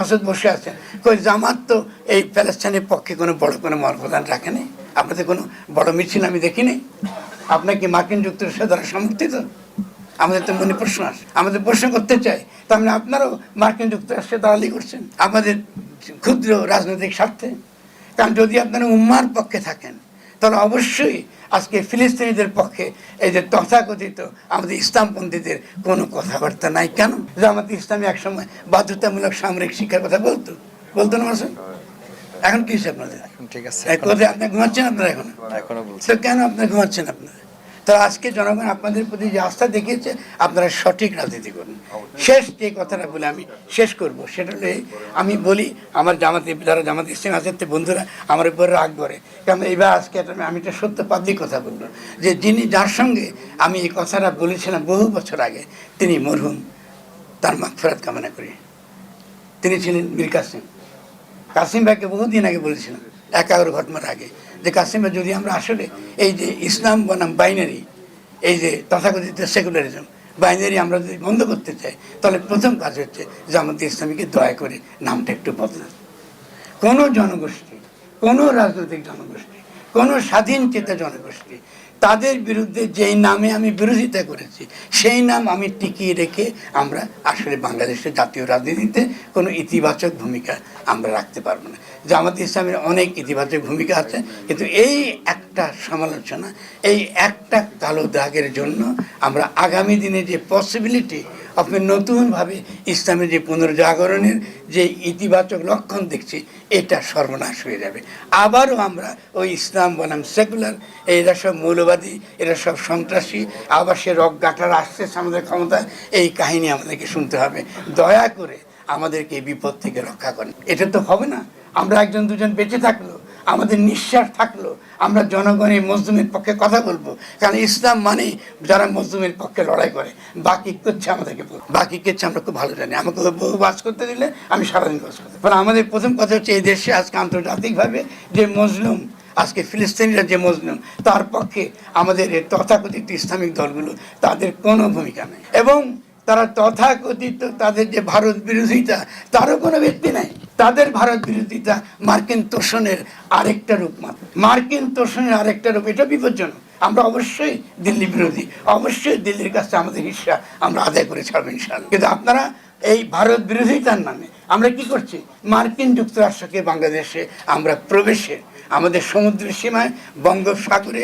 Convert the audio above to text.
মাসুদ বসে আছেন। জামাত তো এই প্যালেস্টাইনের পক্ষে কোনো বড় কোনো মর্যাদা রাখেনি। আপনাদের কোনো বড় মিছিল আমি দেখিনি। আপনার কি মার্কিন যুক্তরাষ্ট্র দ্বারা সমর্থিত? আমাদের তো মনে প্রশ্ন আসে আমাদের প্রশ্ন করতে চাই। তার মানে আপনারাও মার্কিন যুক্তরাষ্ট্রে দালালি করছেন। আমাদের ক্ষুদ্র রাজনৈতিক স্বার্থে। কারণ যদি আপনারা উম্মার পক্ষে থাকেন তাহলে অবশ্যই আজকে ফিলিস্তিনিদের পক্ষে এই যে তথাকথিত আমাদের ইসলামপন্থীদের কোনো কথাবার্তা নাই। কেন? যে আমাদের ইসলামী একসময় বাধ্যতামূলক সামরিক শিক্ষার কথা বলতো। বলতো না মাসে এখন কি আপনাদের? ঠিক আছে। আপনার আপনি ঘুমাচ্ছেন আপনারা এখন? এখনও কেন আপনার ঘুমাচ্ছেন আপনারা? তো আজকে জনগণ আপনাদের প্রতি যে আস্থা দেখিয়েছে আপনারা সঠিক রাজনীতি করুন। শেষ যে কথাটা বলে আমি শেষ করব সেটা হলে আমি বলি আমার জামাতে যারা জামাত ইসলাম আছেন তো বন্ধুরা আমার উপর রাগ করে। কারণ এবার আজকে একটা আমি একটা সত্য পাবলিক কথা বলব যে যিনি যার সঙ্গে আমি এই কথাটা বলেছিলাম বহু বছর আগে তিনি মরহুম তার মাগফেরাত কামনা করি। তিনি ছিলেন মীর কাসিম। কাসিম ভাইকে বহুদিন আগে বলেছিলাম একাগ্র ঘটনার আগে। যে কাসিম যদি আমরা আসলে এই যে ইসলাম বনাম বাইনারি, এই যে তথাকথিত সেকুলারিজম বাইনারি আমরা যদি বন্ধ করতে চাই, তাহলে প্রথম কাজ হচ্ছে যে আমাদের ইসলামীকে দয়া করে নামটা একটু বদলান। কোনো জনগোষ্ঠী, কোনো রাজনৈতিক জনগোষ্ঠী, কোনো স্বাধীন চেতা জনগোষ্ঠী তাদের বিরুদ্ধে যেই নামে আমি বিরোধিতা করেছি, সেই নাম আমি টিকিয়ে রেখে আমরা আসলে বাংলাদেশের জাতীয় রাজনীতিতে কোনো ইতিবাচক ভূমিকা আমরা রাখতে পারব না। জামাত ইসলামের অনেক ইতিবাচক ভূমিকা আছে, কিন্তু এই একটা সমালোচনা, এই একটা কালো দাগের জন্য আমরা আগামী দিনে যে পসিবিলিটি আপনি নতুনভাবে ইসলামের যে পুনর্জাগরণের যে ইতিবাচক লক্ষণ দেখছি, এটা সর্বনাশ হয়ে যাবে। আবারও আমরা ওই ইসলাম বনাম সেকুলার, এরা সব মৌলবাদী, এরা সব সন্ত্রাসী, আবার সে রক গাঁটার আসছে আমাদের ক্ষমতায় এই কাহিনী আমাদেরকে শুনতে হবে। দয়া করে আমাদেরকে এই বিপদ থেকে রক্ষা করেন। এটা তো হবে না। আমরা একজন দুজন বেঁচে থাকল আমাদের নিঃশ্বাস থাকল। আমরা জনগণের মজলুমের পক্ষে কথা বলব। কারণ ইসলাম মানেই যারা মজলুমের পক্ষে লড়াই করে। বাকি করছে আমাদেরকে বাকি করছে আমরা খুব ভালো জানি। আমাকে বহু বাস করতে দিলে আমি সারাদিন বাস করতে ফলে আমাদের প্রথম কথা হচ্ছে এই দেশে আজকে আন্তর্জাতিকভাবে যে মজলুম, আজকে ফিলিস্তিনিরা যে মজলুম, তার পক্ষে আমাদের তথাকথিত ইসলামিক দলগুলো তাদের কোনো ভূমিকা নেই। এবং তারা তথাকথিত তাদের যে ভারত বিরোধিতা, তারও কোনো ব্যক্তি নাই। তাদের ভারত বিরোধিতা মার্কিন তোষণের আরেকটা রূপ মাত্র মার্কিন তোষণের আরেকটা রূপ, এটা বিপজ্জনক। আমরা অবশ্যই দিল্লি বিরোধী, অবশ্যই দিল্লির কাছে আমাদের হিস্সা আমরা আদায় করে ছাড়বো ইনশাল্লাহ কিন্তু আপনারা এই ভারত বিরোধিতার নামে আমরা কি করছি? মার্কিন যুক্তরাষ্ট্রকে বাংলাদেশে আমরা প্রবেশে আমাদের সমুদ্র সীমায় বঙ্গোপসাগরে